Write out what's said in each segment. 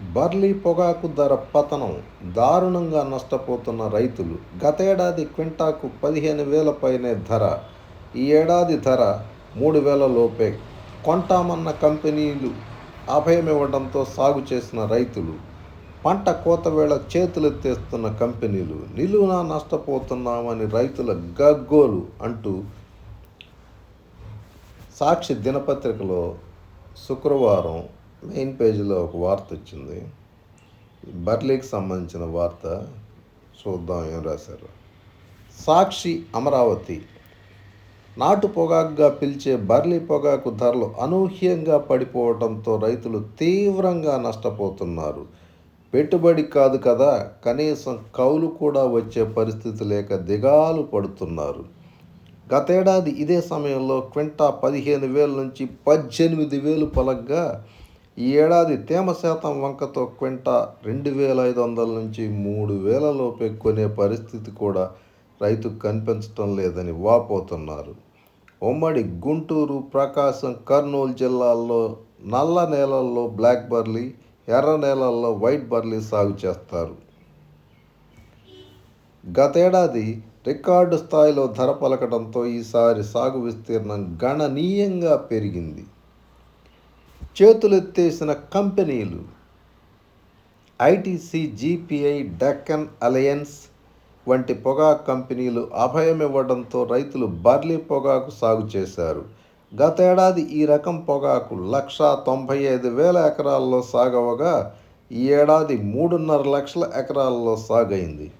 Burley పొగాకు ధర పతనం దారుణంగా నష్టపోతున్న రైతులు. గతేడాది క్వింటాకు పదిహేను వేల పైనే ధర ఈ ఏడాది ధర మూడు వేల లోపే. కొంటామన్న కంపెనీలు అభయమివ్వడంతో సాగు చేసిన రైతులు పంట కోత వేళ చేతులెత్తేస్తున్న కంపెనీలు నిలువున నష్టపోతున్నామని రైతుల గగ్గోలు అంటూ సాక్షి దినపత్రికలో శుక్రవారం మెయిన్ పేజీలో ఒక వార్త వచ్చింది. బర్లీకి సంబంధించిన వార్త చూద్దాం ఏం రాశారు. సాక్షి అమరావతి. నాటు పొగాకుగా పిలిచే బర్లీ పొగాకు ధరలు అనూహ్యంగా పడిపోవడంతో రైతులు తీవ్రంగా నష్టపోతున్నారు. పెట్టుబడి కాదు కదా కనీసం కౌలు కూడా వచ్చే పరిస్థితి లేక దిగాలు పడుతున్నారు. గతేడాది ఇదే సమయంలో క్వింటా పదిహేను వేల నుంచి పద్దెనిమిది వేలు పలగ్గా ఈ ఏడాది తేమ శాతం వంకతో క్వింటా రెండు వేల ఐదు వందల నుంచి మూడు వేల లోపే కొనే పరిస్థితి కూడా రైతుకు కనిపించడం లేదని వాపోతున్నారు. ఉమ్మడి గుంటూరు ప్రకాశం కర్నూలు జిల్లాల్లో నల్ల నేలల్లో బ్లాక్ బర్లీ ఎర్ర నేలల్లో వైట్ బర్లీ సాగు చేస్తారు. గతేడాది రికార్డు స్థాయిలో ధర పలకడంతో ఈసారి సాగు విస్తీర్ణం గణనీయంగా పెరిగింది. చేతులెత్తేసిన కంపెనీలు ఐటీసీ జీపీఐ డెక్కన్ అలయన్స్ వంటి పొగాకు కంపెనీలు అభయమివ్వడంతో రైతులు బర్లీ పొగాకు సాగు చేశారు. గతేడాది ఈ రకం పొగాకు లక్షా తొంభై ఐదు వేల ఎకరాల్లో సాగవగా ఈ ఏడాది మూడున్నర లక్షల ఎకరాల్లో సాగైంది.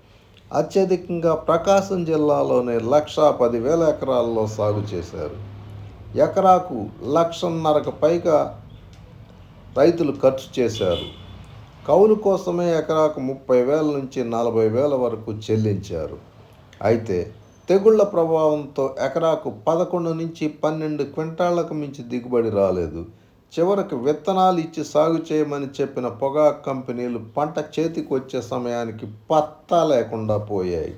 అత్యధికంగా ప్రకాశం జిల్లాలోనే లక్షా పదివేల ఎకరాల్లో సాగు చేశారు. ఎకరాకు లక్షన్నరకు పైగా రైతులు ఖర్చు చేశారు. కౌలు కోసమే ఎకరాకు ముప్పై వేల నుంచి నలభై వేల వరకు చెల్లించారు. అయితే తెగుళ్ళ ప్రభావంతో ఎకరాకు పదకొండు నుంచి పన్నెండు క్వింటాళ్ళకు మించి దిగుబడి రాలేదు. చివరకు విత్తనాలు ఇచ్చి సాగు చేయమని చెప్పిన పొగాకు కంపెనీలు పంట చేతికి వచ్చే సమయానికి పత్తా లేకుండా పోయాయి.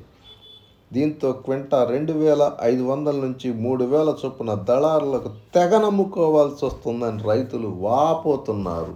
దీంతో క్వింటా రెండు వేల ఐదు వందల నుంచి మూడు వేల చొప్పున దళారులకు తెగ నమ్ముకోవాల్సి వస్తుందని రైతులు వాపోతున్నారు.